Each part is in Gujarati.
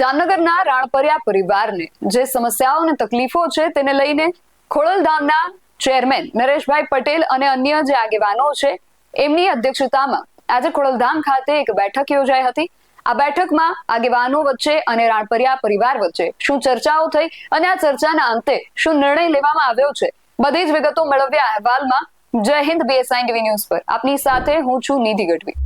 જામનગરના રાણપરિયા પરિવારને જે સમસ્યાઓ અને તકલીફો છે તેને લઈને ખોડલધામના ચેરમેન નરેશભાઈ પટેલ અને અન્ય જે આગેવાનો છે, એમની અધ્યક્ષતામાં આજે ખોડલધામ ખાતે એક બેઠક યોજાઈ હતી. આ બેઠકમાં આગેવાનો વચ્ચે અને રાણપરિયા પરિવાર વચ્ચે શું ચર્ચાઓ થઈ અને આ ચર્ચાના અંતે શું નિર્ણય લેવામાં આવ્યો છે, બધી જ વિગતો મેળવ્યા અહેવાલમાં જય હિન્દ બીએસઆઈ ટીવી ન્યૂઝ પર. આપની સાથે હું છું નિધિ ગઢવી.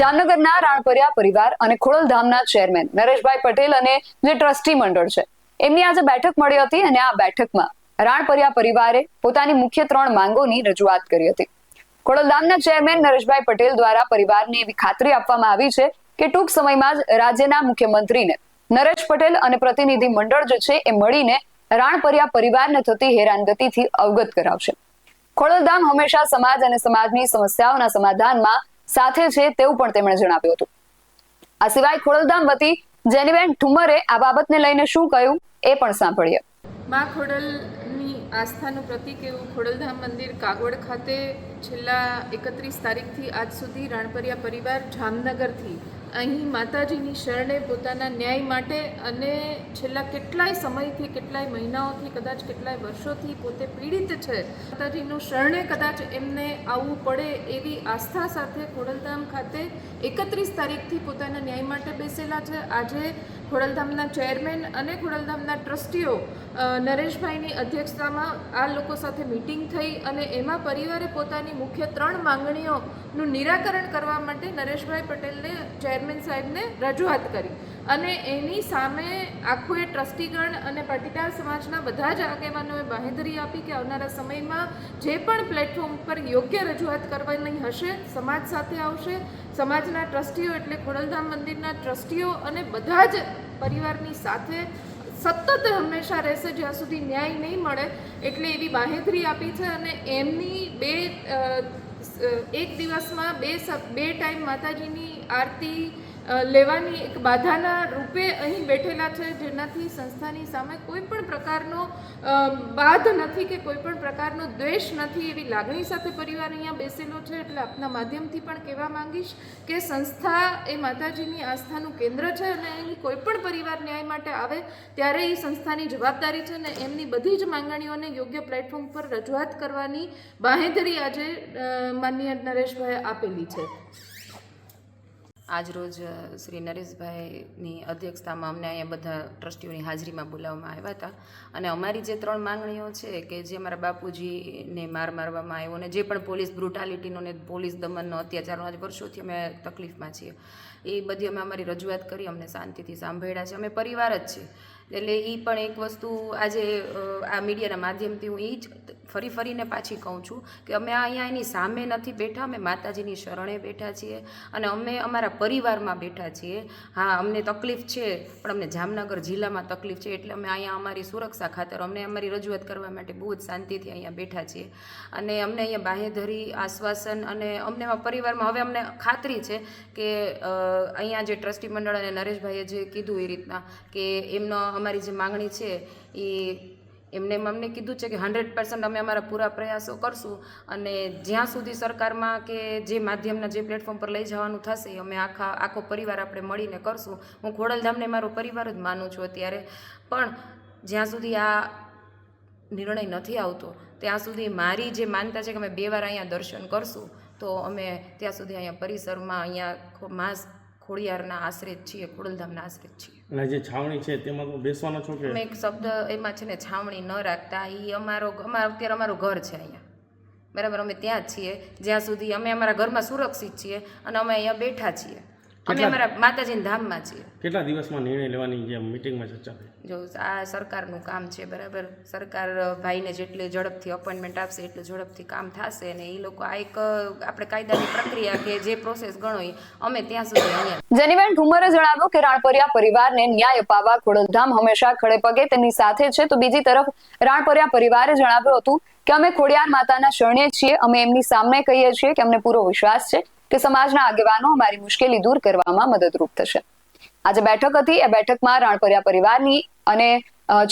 જામનગરના રાણપરિયા પરિવાર અને ખોડલધામના ચેરમેન નરેશભાઈ પટેલ અને જે ટ્રસ્ટી મંડળ છે, એમની આજે બેઠક મળી હતી અને આ બેઠકમાં રાણપરિયા પરિવારે પોતાની મુખ્ય ત્રણ માંગોની રજૂઆત કરી હતી. ખોડલધામના ચેરમેન નરેશભાઈ પટેલ દ્વારા પરિવારને એવી ખાતરી આપવામાં આવી છે કે ટૂંક સમયમાં જ રાજ્યના મુખ્યમંત્રીને નરેશ પટેલ અને પ્રતિનિધિ મંડળ જે છે, એ મળીને રાણપરિયા પરિવારને થતી હેરાનગતિથી અવગત કરાવશે. ખોડલધામ હંમેશા સમાજ અને સમાજની સમસ્યાઓના સમાધાનમાં સાથે છે તેવું પણ તેમણે જણાવ્યું હતું. આ સિવાય ખોડલધામ વતી જેનીબેન ઠુમરે આ બાબતને લઈને શું કહ્યું એ પણ સાંભળીએ. મા ખોડલની આસ્થાનું પ્રતીક એવું ખોડલધામ મંદિર કાગવડ ખાતે છેલ્લા એકત્રીસ તારીખથી આજ સુધી રાણપરિયા પરિવાર જામનગરથી અહીં માતાજીની શરણે પોતાના ન્યાય માટે અને છેલ્લા કેટલાય સમયથી, કેટલાય મહિનાઓથી, કદાચ કેટલાય વર્ષોથી પોતે પીડિત છે. માતાજીનું શરણે કદાચ એમને આવવું પડે એવી આસ્થા સાથે ખોડલધામ ખાતે એકત્રીસ તારીખથી પોતાના ન્યાય માટે બેસેલા છે. આજે ખોડલધામના ચેરમેન અને ખોડલધામના ટ્રસ્ટીઓ નરેશભાઈની અધ્યક્ષતામાં આ લોકો સાથે મિટિંગ થઈ અને એમાં પરિવારે પોતાની મુખ્ય ત્રણ માંગણીઓનું નિરાકરણ કરવા માટે નરેશભાઈ પટેલને ચેરમેન સાહેબને રજૂઆત કરી. અને એની સામે આખું એ ટ્રસ્ટીગણ અને પાટીદાર સમાજના બધા જ આગેવાનોએ બાંહેધરી આપી કે આવનારા સમયમાં જે પણ પ્લેટફોર્મ પર યોગ્ય રજૂઆત કરવાની હશે, સમાજ સાથે આવશે. સમાજના ટ્રસ્ટીઓ એટલે ખોડલધામ મંદિરના ટ્રસ્ટીઓ અને બધા જ પરિવારની સાથે સતત હંમેશા રહેશે, જ્યાં સુધી ન્યાય નહીં મળે. એટલે એવી બાંહેધરી આપી છે અને એમની બે એક દિવસમાં બે બે ટાઈમ માતાજીની આરતી લેવાની એક બાધાના રૂપે અહીં બેઠેલા છે, જેનાથી સંસ્થાની સામે કોઈ પણ પ્રકારનો બાધ નથી કે કોઈ પણ પ્રકારનો દ્વેષ નથી એવી લાગણી સાથે પરિવાર અહીંયા બેસેલો છે. એટલે આપના માધ્યમથી પણ કહેવા માંગીશ કે સંસ્થા એ માતાજીની આસ્થાનું કેન્દ્ર છે અને અહીં કોઈ પણ પરિવાર ન્યાય માટે આવે ત્યારે એ સંસ્થાની જવાબદારી છે અને એમની બધી જ માંગણીઓને યોગ્ય પ્લેટફોર્મ પર રજૂઆત કરવાની બાંહેધરી આજે માનનીય નરેશભાઈએ આપેલી છે. આજરોજ શ્રી નરેશભાઈની અધ્યક્ષતામાં અમને અહીંયા બધા ટ્રસ્ટીઓની હાજરીમાં બોલાવવામાં આવ્યા હતા. અને અમારી જે ત્રણ માંગણીઓ છે કે જે અમારા બાપુજીને માર મારવામાં આવ્યો અને જે પણ પોલીસ બ્રુટાલિટીનો ને પોલીસ દમનનો અત્યાચારનો આજ વર્ષોથી અમે તકલીફમાં છીએ, એ બધી અમે અમારી રજૂઆત કરી, અમને શાંતિથી સાંભળ્યા છે. અમે પરિવાર જ છીએ. એટલે એ પણ એક વસ્તુ આજે આ મીડિયાના માધ્યમથી હું એ જ ફરી ફરીને પાછી કહું છું કે અમે અહીંયા એની સામે નથી બેઠા, અમે માતાજીની શરણે બેઠા છીએ અને અમે અમારા પરિવારમાં બેઠા છીએ. હા, અમને તકલીફ છે, પણ અમને જામનગર જિલ્લામાં તકલીફ છે એટલે અમે અહીંયા અમારી સુરક્ષા ખાતર, અમને અમારી રજૂઆત કરવા માટે બહુ જ શાંતિથી અહીંયા બેઠા છીએ. અને અમને અહીંયા બાહેધરી, આશ્વાસન અને અમને પરિવારમાં હવે અમને ખાતરી છે કે અહીંયા જે ટ્રસ્ટી મંડળ અને નરેશભાઈએ જે કીધું એ રીતના કે એમનો અમારી જે માંગણી છે એ એમને અમને કીધું છે કે હંડ્રેડ પર્સન્ટ અમે અમારા પૂરા પ્રયાસો કરશું અને જ્યાં સુધી સરકારમાં કે જે માધ્યમના જે પ્લેટફોર્મ પર લઈ જવાનું થશે અમે આખા, આખો પરિવાર આપણે મળીને કરશું. હું ખોડલધામને મારો પરિવાર જ માનું છું અત્યારે. પણ જ્યાં સુધી આ નિર્ણય નથી આવતો, ત્યાં સુધી મારી જે માનતા છે કે અમે બે વાર અહીંયા દર્શન કરશું, તો અમે ત્યાં સુધી અહીંયા પરિસરમાં અહીંયા ખો- માસ ખોડિયારના આશ્રિત છીએ ખોડલધામના આશ્રિત છીએ. અને જે છાવણી છે તેમાં બેસવાનો છો કે? અમે એક શબ્દ એમાં છે ને છાવણી ન રાખતા એ અમારો અમારો અત્યારે અમારું ઘર છે અહીંયા. બરાબર અમે ત્યાં જ છીએ. જ્યાં સુધી અમે અમારા ઘરમાં સુરક્ષિત છીએ અને અમે અહીંયા બેઠા છીએ. અમે અમારા માતાજીના ધામમાં છીએ. કેટલા દિવસમાં નિર્ણય લેવાની જે મિટિંગમાં ચર્ચા થઈ? જો આ સરકારનું કામ છે બરાબર? સરકાર ભાઈને જેટલી ઝડપથી અપોઇન્ટમેન્ટ આપશે એટલું ઝડપથી કામ થશે અને એ લોકો આ એક આપણે કાયદાની પ્રક્રિયા કે જે પ્રોસેસ ગણો એ અમે ત્યાં સુધી અહીંયા જેનીબેન ઠુમરે જણાવ્યું કે રાણપરિયા પરિવારને ન્યાય અપાવવા ખોડલધામ હંમેશા ખડે પગે તેની સાથે છે. તો બીજી તરફ રાણપરિયા પરિવારે જણાવ્યું હતું કે અમે ખોડિયાર માતાના શરણે છીએ. અમે એમની સામે કહીએ છીએ કે અમને પૂરો વિશ્વાસ છે. કે સમાજના આગેવાનો અમારી મુશ્કેલી દૂર કરવામાં મદદરૂપ થશે. આજે બેઠક હતી, એ બેઠકમાં રાણપરિયા પરિવારની અને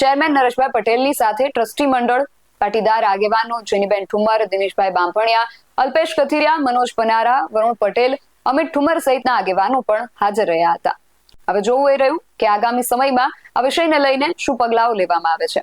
ચેરમેન નરેશભાઈ પટેલની સાથે ટ્રસ્ટી મંડળ, પાટીદાર આગેવાનો જેનીબેન ઠુમર દિનેશભાઈ બાંભણિયા અલ્પેશ કથિરિયા, મનોજ પનારા, વરુણ પટેલ, અમિત ઠુમર સહિતના આગેવાનો પણ હાજર રહ્યા હતા. હવે જોવું એ રહ્યું કે આગામી સમયમાં આ વિષયને લઈને શું પગલાઓ લેવામાં આવે છે.